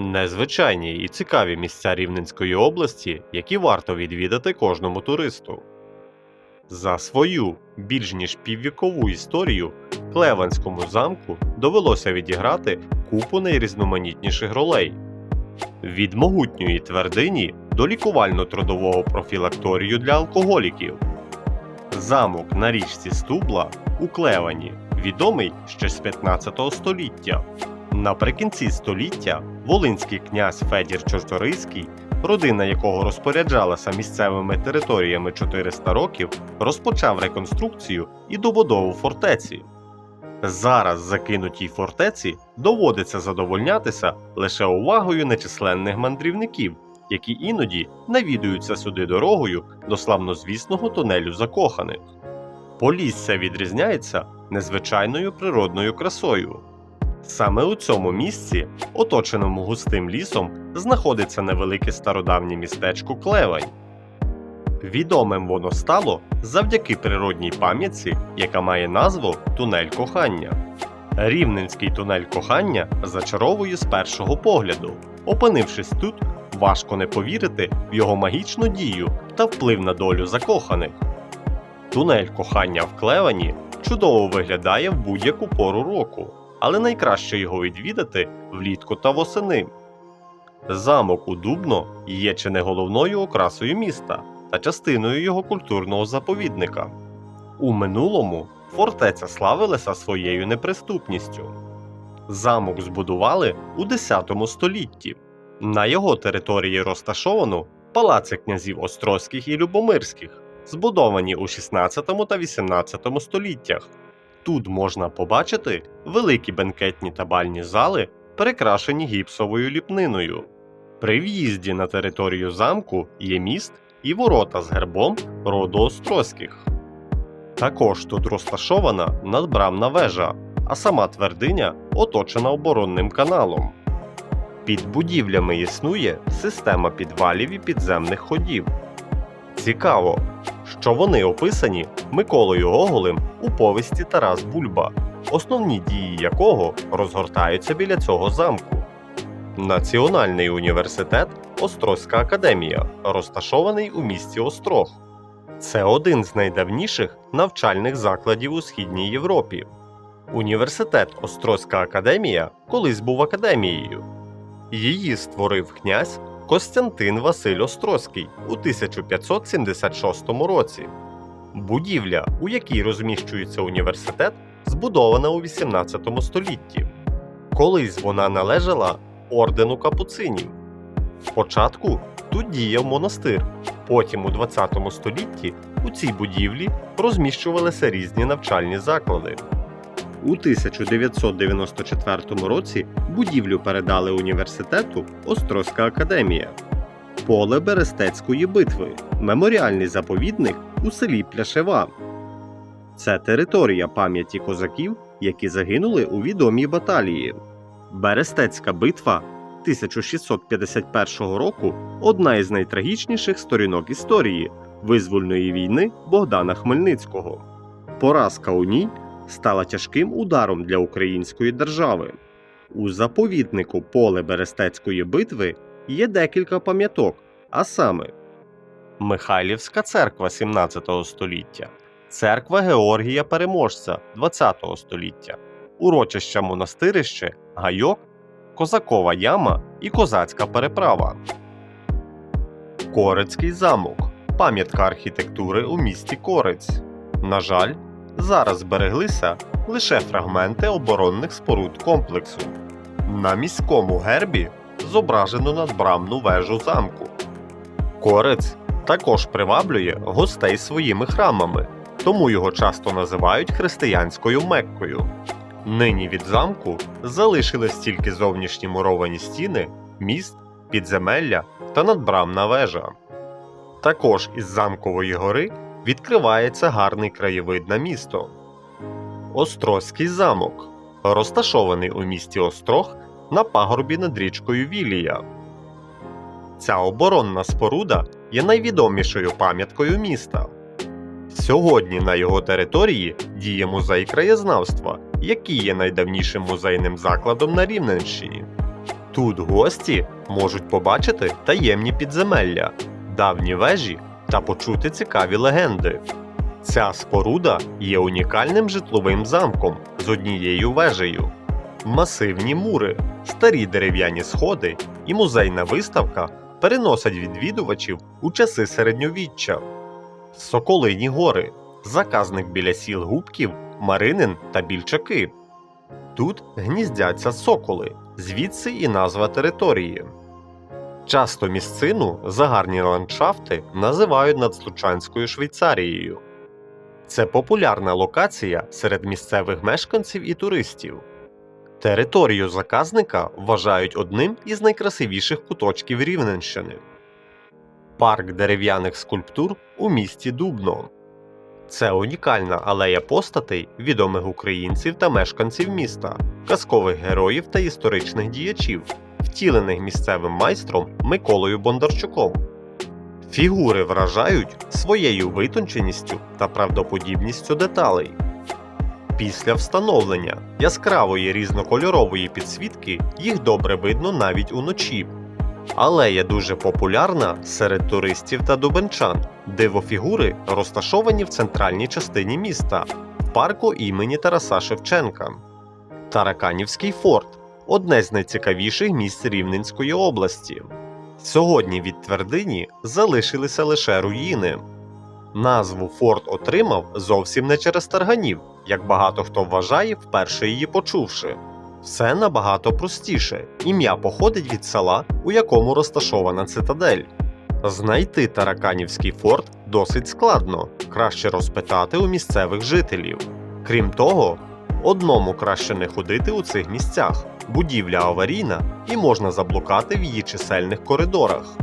Незвичайні і цікаві місця Рівненської області, які варто відвідати кожному туристу. За свою більш ніж піввікову історію Клеванському замку довелося відіграти купу найрізноманітніших ролей. Від могутньої твердині до лікувально-трудового профілакторію для алкоголіків. Замок на річці Стубла у Клевані відомий ще з 15 століття. Наприкінці століття волинський князь Федір Чорторийський, родина якого розпоряджалася місцевими територіями 400 років, розпочав реконструкцію і добудову фортеці. Зараз закинутій фортеці доводиться задовольнятися лише увагою нечисленних мандрівників, які іноді навідуються сюди дорогою до славнозвісного тунелю закоханих. Полісся відрізняється незвичайною природною красою. Саме у цьому місці, оточеному густим лісом, знаходиться невелике стародавнє містечко Клевань. Відомим воно стало завдяки природній пам'ятці, яка має назву Тунель кохання. Рівненський тунель кохання зачаровує з першого погляду. Опинившись тут, важко не повірити в його магічну дію та вплив на долю закоханих. Тунель кохання в Клевані чудово виглядає в будь-яку пору року, але найкраще його відвідати влітку та восени. Замок у Дубно є чи не головною окрасою міста та частиною його культурного заповідника. У минулому фортеця славилася своєю неприступністю. Замок збудували у X столітті. На його території розташовано палаци князів Острозьких і Любомирських, збудовані у 16 та 18 століттях. Тут можна побачити великі бенкетні та бальні зали, перекрашені гіпсовою ліпниною. При в'їзді на територію замку є міст і ворота з гербом роду Острозьких. Також тут розташована надбрамна вежа, а сама твердиня оточена оборонним каналом. Під будівлями існує система підвалів і підземних ходів. Цікаво, що вони описані Миколою Гоголем у повісті Тарас Бульба, основні дії якого розгортаються біля цього замку. Національний університет Острозька академія, розташований у місті Острог. Це один з найдавніших навчальних закладів у Східній Європі. Університет Острозька академія колись був академією. Її створив князь Костянтин Василь Острозький у 1576 році. Будівля, у якій розміщується університет, збудована у 18 столітті. Колись вона належала ордену капуцинів. Спочатку тут діяв монастир, потім у 20 столітті у цій будівлі розміщувалися різні навчальні заклади. У 1994 році будівлю передали університету Острозька академія. Поле Берестецької битви меморіальний заповідник у селі Пляшева. Це територія пам'яті козаків, які загинули у відомій баталії. Берестецька битва 1651 року одна із найтрагічніших сторінок історії визвольної війни Богдана Хмельницького. Поразка у ній стала тяжким ударом для української держави. У заповіднику поле Берестецької битви є декілька пам'яток, а саме Михайлівська церква 17 століття, церква Георгія Переможця 20 століття, урочище монастирище, гайок, козакова яма і козацька переправа. Корецький замок пам'ятка архітектури у місті Корець. На жаль, зараз збереглися лише фрагменти оборонних споруд комплексу. На міському гербі зображено надбрамну вежу замку. Корець також приваблює гостей своїми храмами, тому його часто називають християнською Меккою. Нині від замку залишились тільки зовнішні муровані стіни, міст, підземелля та надбрамна вежа. Також із замкової гори відкривається гарний краєвид на місто. Острозький замок розташований у місті Острог на пагорбі над річкою Вілія. Ця оборонна споруда є найвідомішою пам'яткою міста. Сьогодні на його території діє музей краєзнавства, який є найдавнішим музейним закладом на Рівненщині. Тут гості можуть побачити таємні підземелля, давні вежі та почути цікаві легенди. Ця споруда є унікальним житловим замком з однією вежею. Масивні мури, старі дерев'яні сходи і музейна виставка переносять відвідувачів у часи середньовіччя. Соколині гори, заказник біля сіл Губків, Маринин та Більчаки. Тут гніздяться соколи, звідси і назва території. Часто місцину за гарні ландшафти називають надслучанською Швейцарією. Це популярна локація серед місцевих мешканців і туристів. Територію заказника вважають одним із найкрасивіших куточків Рівненщини. Парк дерев'яних скульптур у місті Дубно. Це унікальна алея постатей відомих українців та мешканців міста, казкових героїв та історичних діячів, втілених місцевим майстром Миколою Бондарчуком. Фігури вражають своєю витонченістю та правдоподібністю деталей. Після встановлення яскравої різнокольорової підсвітки їх добре видно навіть уночі. Алея дуже популярна серед туристів та дубенчан. Дивофігури розташовані в центральній частині міста, в парку імені Тараса Шевченка. Тараканівський форт одне з найцікавіших місць Рівненської області. Сьогодні від твердині залишилися лише руїни. Назву форт отримав зовсім не через тарганів, як багато хто вважає, вперше її почувши. Все набагато простіше. Ім'я походить від села, у якому розташована цитадель. Знайти Тараканівський форт досить складно, краще розпитати у місцевих жителів. Крім того, одному краще не ходити у цих місцях. Будівля аварійна і можна заблукати в її чисельних коридорах.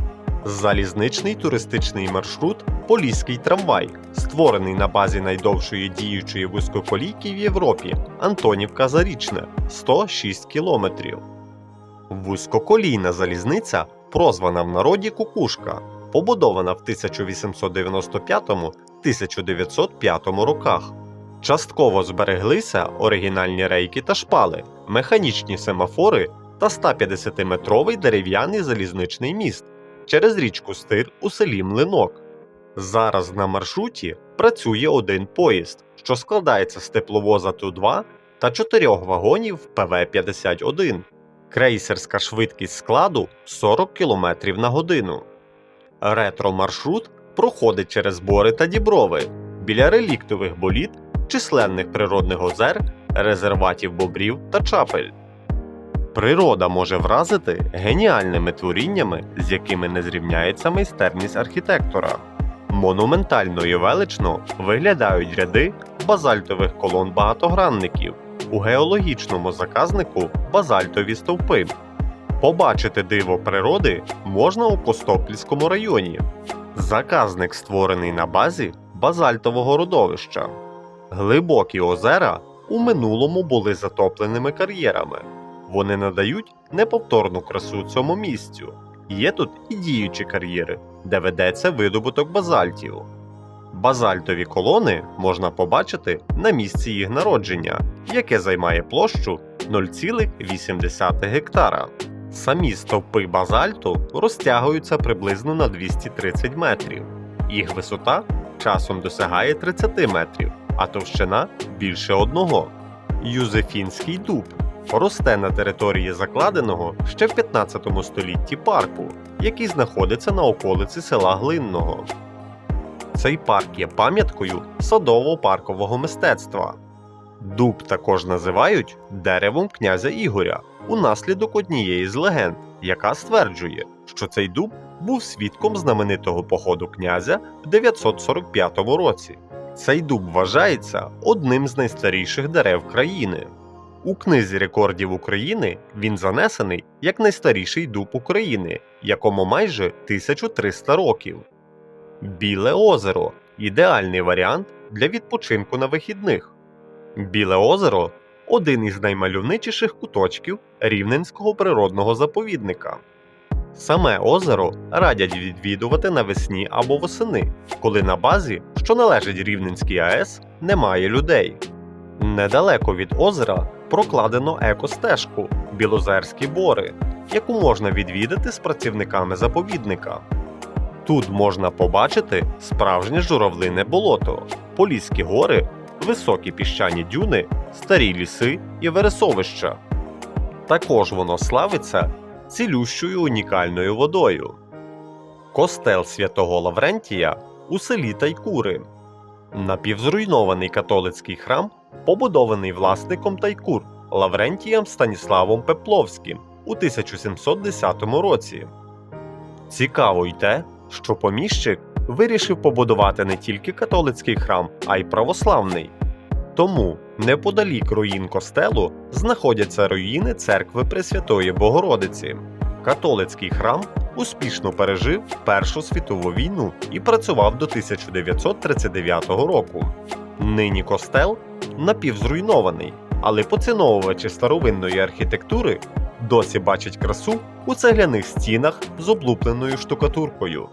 Залізничний туристичний маршрут Поліський трамвай, створений на базі найдовшої діючої вузькоколійки в Європі Антонівка Зарічне 106 кілометрів. Вузькоколійна залізниця, прозвана в народі Кукушка, побудована в 1895-1905 роках. Частково збереглися оригінальні рейки та шпали, механічні семафори та 150-метровий дерев'яний залізничний міст через річку Стир у селі Млинок. Зараз на маршруті працює один поїзд, що складається з тепловоза Ту-2 та чотирьох вагонів ПВ-51. Крейсерська швидкість складу 40 км на годину. Ретро-маршрут проходить через бори та діброви біля реліктових боліт, численних природних озер, резерватів бобрів та чапель. Природа може вразити геніальними творіннями, з якими не зрівняється майстерність архітектора. Монументально і велично виглядають ряди базальтових колон багатогранників, у геологічному заказнику базальтові стовпи. Побачити диво природи можна у Костопільському районі. Заказник створений на базі базальтового родовища. Глибокі озера у минулому були затопленими кар'єрами. Вони надають неповторну красу цьому місцю. Є тут і діючі кар'єри, де ведеться видобуток базальтів. Базальтові колони можна побачити на місці їх народження, яке займає площу 0,8 гектара. Самі стовпи базальту розтягуються приблизно на 230 метрів. Їх висота часом досягає 30 метрів, а товщина більше одного. Юзефінський дуб росте на території закладеного ще в 15 столітті парку, який знаходиться на околиці села Глинного. Цей парк є пам'яткою садово-паркового мистецтва. Дуб також називають деревом князя Ігоря унаслідок однієї з легенд, яка стверджує, що цей дуб був свідком знаменитого походу князя в 945 році. Цей дуб вважається одним з найстаріших дерев країни. У книзі рекордів України він занесений як найстаріший дуб України, якому майже 1300 років. Біле озеро ідеальний варіант для відпочинку на вихідних. Біле озеро один із наймальовничіших куточків Рівненського природного заповідника. Саме озеро радять відвідувати навесні або восени, коли на базі, що належить Рівненській АЕС, немає людей. Недалеко від озера прокладено екостежку Білозерські бори. яку можна відвідати з працівниками заповідника. Тут можна побачити справжнє журавлине болото, Поліські гори, високі піщані дюни, старі ліси і вересовища. Також воно славиться цілющою унікальною водою. Костел святого Лаврентія у селі Тайкури. Напівзруйнований католицький храм, побудований власником Тайкур Лаврентієм Станіславом Пепловським у 1710 році. Цікаво й те, що поміщик вирішив побудувати не тільки католицький храм, а й православний. Тому неподалік руїн костелу знаходяться руїни церкви Пресвятої Богородиці. Католицький храм успішно пережив Першу світову війну і працював до 1939 року. Нині костел напівзруйнований, але поціновувачі старовинної архітектури досі бачать красу у цегляних стінах з облупленою штукатуркою.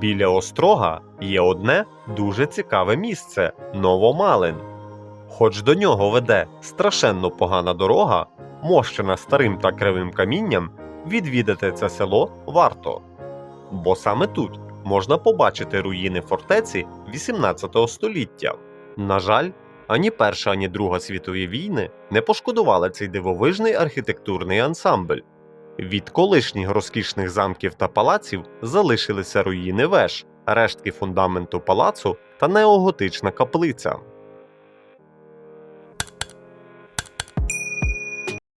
Біля острога є одне дуже цікаве місце Новомалин. Хоч до нього веде страшенно погана дорога, мощена старим та кривим камінням, відвідати це село варто. Бо саме тут можна побачити руїни фортеці 18 століття. На жаль, ані Перша, ані Друга світові війни не пошкодували цей дивовижний архітектурний ансамбль. Від колишніх розкішних замків та палаців залишилися руїни веж, рештки фундаменту палацу та неоготична каплиця.